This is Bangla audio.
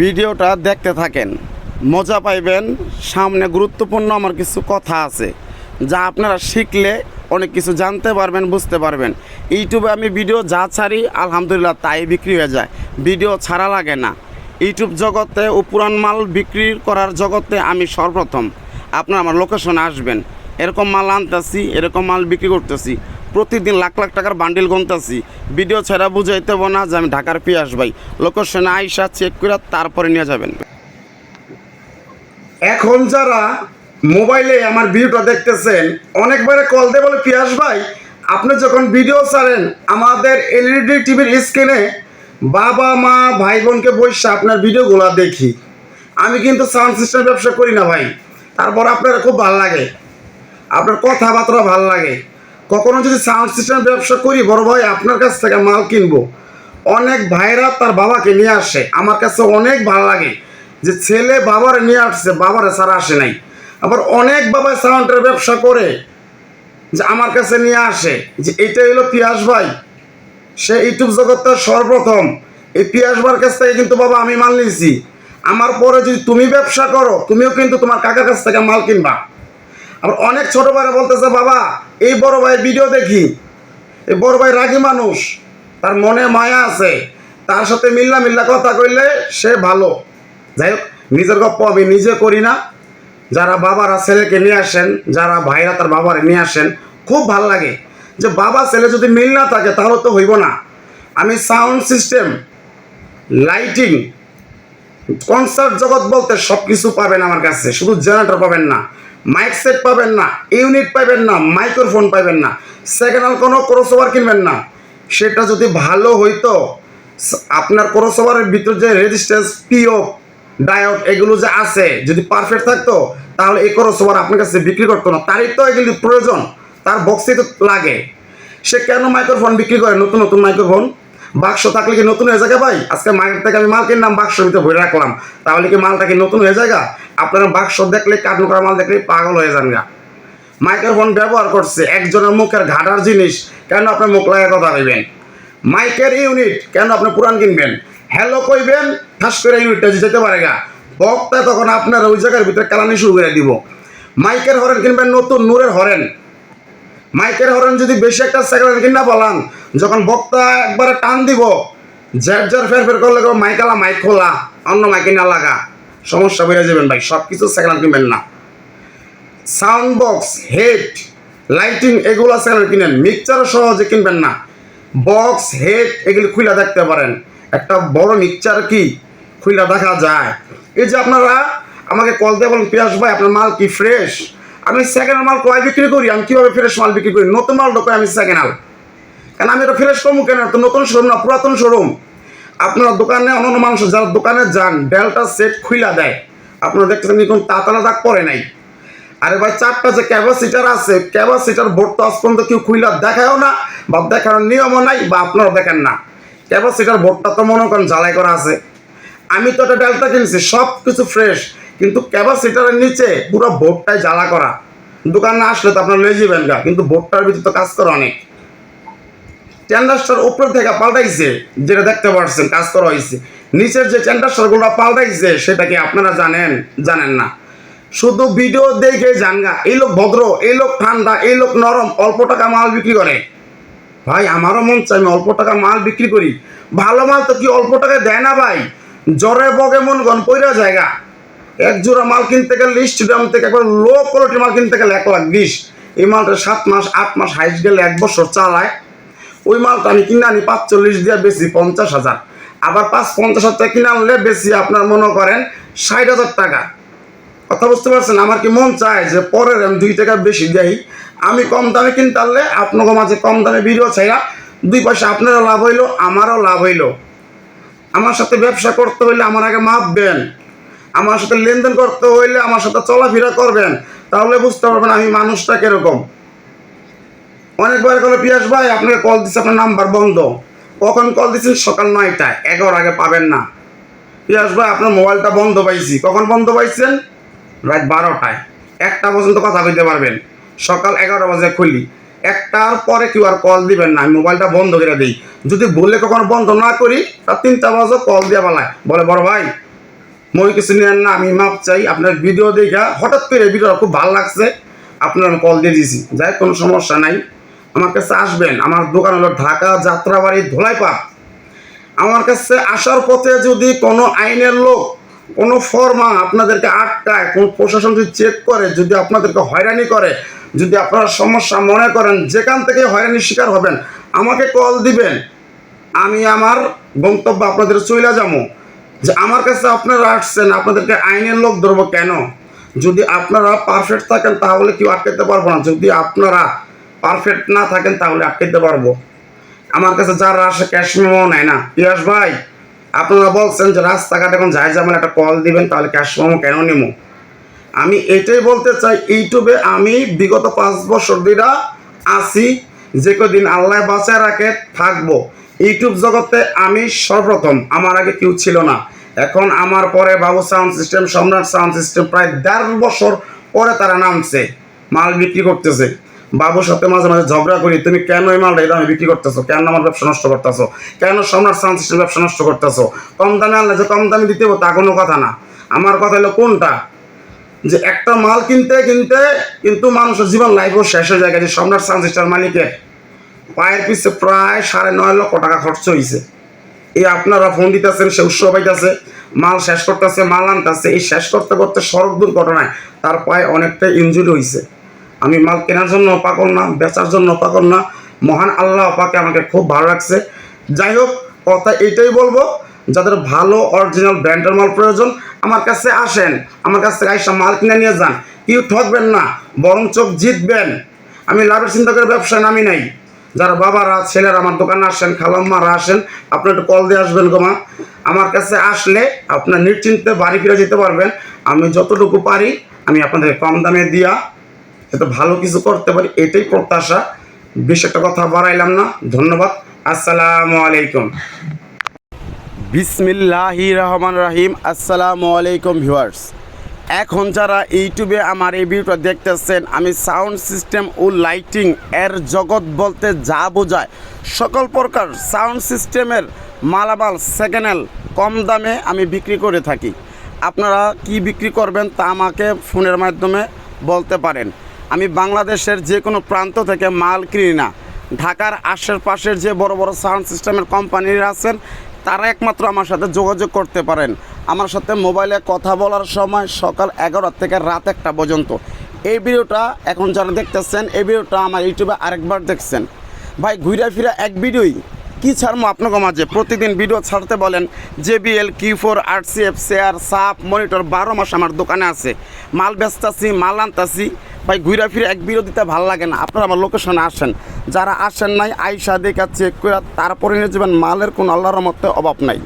ভিডিওটা দেখতে থাকেন। মজা পাইবেন। সামনে গুরুত্বপূর্ণ আমার কিছু কথা আছে, যা আপনারা শিখলে অনেক কিছু জানতে পারবেন, বুঝতে পারবেন। ইউটিউবে আমি ভিডিও যা ছাড়ি, আলহামদুলিল্লাহ তাই বিক্রি হয়ে যায়। ভিডিও ছাড়া লাগে না। ইউটিউব জগতে ও পুরান মাল বিক্রি করার জগতে আমি সর্বপ্রথম। আপনারা আমার লোকেশনে আসবেন। এরকম মাল আনতেছি, এরকম মাল বিক্রি করতেছি। প্রতিদিন লাখ লাখ টাকার বান্ডিল গুনতেছি। ভিডিও ছাড়া বুঝাইতে না যে আমি ঢাকার পিয়াস ভাই। লোকেশনে আইসা চেক করে তারপরে নিয়ে যাবেন। এখন যারা মোবাইলে আমার ভিডিওটা দেখতেছেন, অনেকবারে কল দিয়ে বলে, পিয়াস ভাই, আপনি যখন ভিডিও ছাড়েন, আমাদের এলইডি টিভির স্ক্রিনে বাবা, মা, ভাই বোনকে বসে আপনার ভিডিওগুলো দেখি। আমি কিন্তু সাউন্ড সিস্টেম ব্যবসা করি না ভাই। তারপর আপনার খুব ভালো লাগে। আপনার কথাবার্তা ভালো লাগে। কখনো যদি সাউন্ড সিস্টেম ব্যবসা করি, বড় ভাই, আপনার কাছ থেকে মাল কিনবো। অনেক ভাইরা তার বাবাকে নিয়ে আসে। আমার কাছে অনেক ভালো লাগে যে ছেলে বাবারে নিয়ে আসছে, বাবারে ছাড়া আসে নাই। আবার অনেক বাবা সাউন্ডের ব্যবসা করে যে আমার কাছে নিয়ে আসে। যে এটা হলো পিয়াস ভাই। সে ইউটিউব জগৎটা সর্বপ্রথম। এই পিয়াসবার কাছ থেকে কিন্তু বাবা আমি মাল নিয়েছি। আমার পরে যদি তুমি ব্যবসা করো, তুমিও কিন্তু তোমার কাকার কাছ থেকে মাল কিনবা। আবার অনেক ছোট বলতেছে, বাবা এই বড় ভাই ভিডিও দেখি। এই বড় ভাই রাগী মানুষ। তার মনে মায়া আছে। তার সাথে মিল্লা মিল্লা কথা কইলে সে ভালো। যাই হোক, নিজের গপ্প আমি নিজে করি না। যারা বাবারা ছেলেকে নিয়ে আসেন, যারা ভাইরা তার বাবারে নিয়ে আসেন, খুব ভালো লাগে। যে বাবা, ছেলে যদি মিল না থাকে, তাহলে তো হইব না। আমি সাউন্ড সিস্টেম লাইটিং কনসার্ট জগৎ বলতে সব কিছু পাবেন আমার কাছে, শুধু জেনারেটর পাবেন না মাইক সেট পাবেন না ইউনিট পাবেন না মাইক্রোফোন পাবেন না সেকেন্ড হ্যান্ড কোনো ক্রসওভার কিনবেন না। সেটা যদি ভালো হইতো, আপনার ক্রসওভারের ভিতর যে রেজিস্ট্যান্স পিও ডায়োড এগুলো যে আছে, যদি পারফেক্ট থাকতো, তাহলে এই ক্রসওভার আপনার কাছে বিক্রি করতো না। তারই তো এগুলি প্রয়োজন, তার বক্সেই তো লাগে। সে কেন মাইক্রোফোন বিক্রি করে? নতুন নতুন মাইক্রোফোন বাক্স থাকলে কি নতুন হয়ে যায় ভাই? আজকে মার্কেট থেকে আমি মাল কিনলাম বাক্স ভিতরে ভরে রাখলাম। তাহলে কি মালটা কি নতুন হয়ে যায় আপনারা বাক্স দেখলে কার্টুন করা মাল দেখলে পাগল হয়ে যান গা মাইক্রোফোন ব্যবহার করছে একজনের মুখের ঘাটার জিনিস, কেন আপনি মুখ লাগা কথা কইবেন? মাইকের ইউনিট কেন আপনি পুরান কিনবেন? হ্যালো কইবেন, ঠাস করে ইউনিটটা যেতে পারে গা বক্তা তখন আপনার ওই জায়গার ভিতরে কালানি শুরু করে দিব। মাইকের হরেন কিনবেন, নতুন নূরের হরেন। মাইকের হরেন যদি বেশি একটা সেকেন্ড কিনা বলান, যখন বক্তা একবারে টান দিব জ্যার জ্যার ফের ফের করলে মাইকালা মাইক খোলা, অন্য মাইকে না লাগা। সমস্যা বেড়ে যাবেন ভাই সব কিছু সেকেন্ড কিনবেন না। সাউন্ড বক্স হেড লাইটিং এগুলো সেকেন্ড কিনেন। মিক্সচারও সহজে কিনবেন না। বক্স হেড এগুলো খুলে দেখতে পারেন। একটা বড় মিক্সচার কি খুলে দেখা যায়। এই যে আপনারা আমাকে কল দিয়ে বলেন, পিয়াস ভাই, আপনার মাল কি ফ্রেশ আমি সেকেন্ড মাল কয় বিক্রি করি? আমি কীভাবে ফ্রেশ মাল বিক্রি করি? নতুন মাল ঢোকাই আমি সেকেন্ড হাল কারণ আমি এটা ফ্রেশ কমু কেন তো নতুন শোরুম না, পুরাতন শোরুম আপনার দোকানে অন্য মানুষ যারা দোকানে যান ডেলটা সেট খুইলা দেয়। আপনারা দেখতেছেন কোনো তাতালা দাগ পরে নাই। আরে ভাই, চারটা যে ক্যাপাসিটার আছে ক্যাপাসিটার বোর্ড তো আজ পর্যন্ত কেউ খুইলা দেখায়ও না, বা দেখানোর নিয়মও নাই, বা আপনারা দেখেন না। ক্যাপাসিটার বোর্ডটা তো মনে করেন জ্বালাই করা আছে। আমি তো একটা ডেলটা কিনছি সব কিছু ফ্রেশ কিন্তু ক্যাপাসিটারের নিচে পুরো বোর্ডটাই জ্বালা করা। দোকানে আসলে তো আপনার লয়ে যাবেন কিন্তু বোর্ডটার ভিতরে তো কাজ করে অনেক। টেন্ডারস্টার উপর থেকে পাল্টাইছে, যেটা দেখতে পাচ্ছেন কাজ করা হয়েছে নিচের যে টেন্ডারস্টারগুলো পাল্টাইছে, সেটা কি আপনারা জানেন? জানেন না। শুধু ভিডিও দেখে জানগা এই লোক ভদ্র, এই লোক ঠান্ডা, এই লোক নরম, অল্প টাকা মাল বিক্রি করে। ভাই, আমারও মন চাই আমি অল্প টাকা মাল বিক্রি করি। ভালো মাল তো কি অল্প টাকায় দেয় না ভাই? জ্বরে বগে মন গন পইরা জায়গা এক জোড়া মাল কিনতে গেলে দাম থেকে একবার লো কোয়ালিটির মাল কিনতে গেলে এক লাখ বিশ। এই মালটা সাত মাস, আট মাস হাইস গেলে এক বছর চালায়। ওই মালটা আমি কিনে আনি পাঁচচল্লিশ দিয়ে বেশি, পঞ্চাশ হাজার। আবার পাঁচ পঞ্চাশ হাজার কিনে আনলে বেশি আপনার মনে করেন ষাট হাজার টাকা। কথা বুঝতে পারছেন? আমার কি মন চায় যে পরের আমি দুই টাকা বেশি দেই। আমি কম দামে কিনতে পারলে আপনাকে মাঝে কম দামে ভিডিও চাইরা দুই পয়সা আপনারও লাভ হইল, আমারও লাভ হইল। আমার সাথে ব্যবসা করতে হইলে আমার আগে মাপবেন। আমার সাথে লেনদেন করতে হইলে আমার সাথে চলাফেরা করবেন, তাহলে বুঝতে পারবেন আমি মানুষটা কীরকম। অনেকবার করে পিয়াস ভাই, আপনাকে কল দিচ্ছে আপনার নাম্বার বন্ধ। কখন কল দিচ্ছেন সকাল নয়টায়। এগারোর আগে পাবেন না। পিয়াস ভাই, আপনার মোবাইলটা বন্ধ পাইছি। কখন বন্ধ পাইছেন? রাত বারোটায়। একটা পর্যন্ত কথা কইতে পারবেন। সকাল এগারো বাজে খুলি। একটার পরে কেউ আর কল দিবেন না। আমি মোবাইলটা বন্ধ করে দিই। যদি বলে কখনো বন্ধ না করি, তার তিনটা বাজে কল দিয়ে বলায় বলে, বড় ভাই মই কিছু নেন না, আমি মাপ চাই। আপনার ভিডিও দেখা, হঠাৎ করে ভিডিওটা খুব ভালো লাগছে, আপনার আমি কল দিয়ে দিয়েছি। যাই কোনো সমস্যা নাই। আমার কাছে আসবেন, আমার দোকান হলো ঢাকা যাত্রাবাড়ি ধোলাইপাড়। আমার কাছে আসার পথে যদি কোনো আইনের লোক, কোনো ফর্মা আপনাদেরকে আটকায়, কোন প্রশাসন যদি চেক করে, যদি আপনাদেরকে হয়রানি করে, যদি আপনারা সমস্যা মনে করেন, যেখান থেকে হয়রানির শিকার হবেন, আমাকে কল দিবেন। আমি আমার গন্তব্য আপনাদের চলে যাব। যে আমার কাছে আপনারা আসছেন, আপনাদেরকে আইনের লোক ধরবো কেন? যদি আপনারা পারফেক্ট থাকেন, তাহলে কেউ আটকাতে পারব না। যদি আপনারা পারফেক্ট না থাকেন, তাহলে আটকাতে পারব। আমার কাছে যারা আসে ক্যাশ মেমো নেয় না। পিয়াস ভাই, আপনারা বলছেন যে রাস্তাঘাট এখন যাই যাবেন, একটা কল দিবেন, তাহলে ক্যাশ মেমো কেন নেব? আমি এটাই বলতে চাই, ইউটিউবে আমি বিগত পাঁচ বছর ধরে আসি যে কদিন আল্লাহ বাঁচায় রাখে, থাকব। ইউটিউব জগতে আমি সর্বপ্রথম। আমার আগে কেউ ছিল না। এখন আমার পরে Babu sound system, Samrat sound system প্রায় দেড় বছর পরে তারা নামছে। মাল বিক্রি করতেছে। বাবুর সাথে মাঝে মাঝে ঝগড়া করি, তুমি কেন এই মালটা দামে বিক্রি করতেছো? কেন আমার ব্যবসা নষ্ট করতেছো? কেন সম্রাট সাউন্ড সিস্টেম ব্যবসা নষ্ট করতেছো? কম দামে আনলে যে কম দামে দিতে তা কোনো কথা না। আমার কথা হলো কোনটা? যে একটা মাল কিনতে কিনতে কিন্তু মানুষের জীবন লাইফও শেষ হয়ে যায়। যে সম্রাট সাউন্ড সিস্টেম মালিকের পায়ের পিছে প্রায় সাড়ে নয় লক্ষ টাকা খরচ হয়েছে এই আপনারা ফোন দিতেছেন, সে উৎসব পাইতেছে, মাল শেষ করতেছে, মাল আনতেছে। এই শেষ করতে করতে সড়ক দুর্ঘটনায় তার পায়ে অনেকটা ইনজুরি হয়েছে আমি মাল কেনার জন্য পাকল না, বেচার জন্য পাকল না। মহান আল্লাহ পাকে আমাকে খুব ভালো লাগছে যাই হোক, কথা এটাই বলব, যাদের ভালো অরিজিনাল ব্র্যান্ডের মাল প্রয়োজন আমার কাছে আসেন, আমার কাছ থেকে আইসা মাল কিনে নিয়ে যান। কেউ ঠকবেন না, বরং চোখ জিতবেন। আমি লাভের চিন্তা করে ব্যবসায় নামি নাই। যারা বাবারা, ছেলেরা আমার দোকানে আসেন, খালাম্মারা আসেন, আপনি একটু কল দিয়ে আসবেন গোমা আমার কাছে আসলে আপনার নিশ্চিন্তে বাড়ি ফিরে যেতে পারবেন। আমি যতটুকু পারি, আমি আপনাদের কম দামে দিয়া যাতে ভালো কিছু করতে পারি, এটাই প্রত্যাশা। বেশ একটা কথা বাড়াইলাম না। ধন্যবাদ। আসসালামু আলাইকুম। বিসমিল্লাহি রহমান রাহিম আসসালামু আলাইকুম ভিউয়ার্স। এখন যারা ইউটিউবে আমার এই ভিডিওটা দেখতেছেন, আমি সাউন্ড সিস্টেম ও লাইটিং এর জগৎ বলতে যা বোঝায়, সকল প্রকার সাউন্ড সিস্টেমের মালামাল সেকেন্ড কম দামে আমি বিক্রি করে থাকি। আপনারা কি বিক্রি করবেন তা আমাকে ফোনের মাধ্যমে বলতে পারেন। আমি বাংলাদেশের যে কোনো প্রান্ত থেকে মাল কিনি না। ঢাকার আশেপাশের যে বড় বড় সাউন্ড সিস্টেমের কোম্পানিরা আছেন তারা একমাত্র আমার সাথে যোগাযোগ করতে পারেন। আমার সাথে মোবাইলে কথা বলার সময় সকাল এগারোটা থেকে রাত একটা পর্যন্ত। এই ভিডিওটা এখন যারা দেখতেছেন, এই ভিডিওটা আমার ইউটিউবে আরেকবার দেখছেন। ভাই, ঘুরে ফিরে এক ভিডিওই কি ছাড়মো আপনাকে মাঝে? প্রতিদিন ভিডিও ছাড়তে বলেন, জেবিএল, কিউ ফোর, আরসিএফ, শেয়ার সাপ মনিটর, বারো মাস আমার দোকানে আছে। মাল বেচতাছি, মাল আনতাছি, ভাই ঘুরা ফিরে এক বিরোধিতা ভালো লাগে না। আপনারা আমার লোকেশনে আসেন। যারা আসেন নাই, আইসা দেখা চেক করে তারপরে নিয়ে যাবেন, মালের কোনো আল্লাহর মতো অভাব নাই।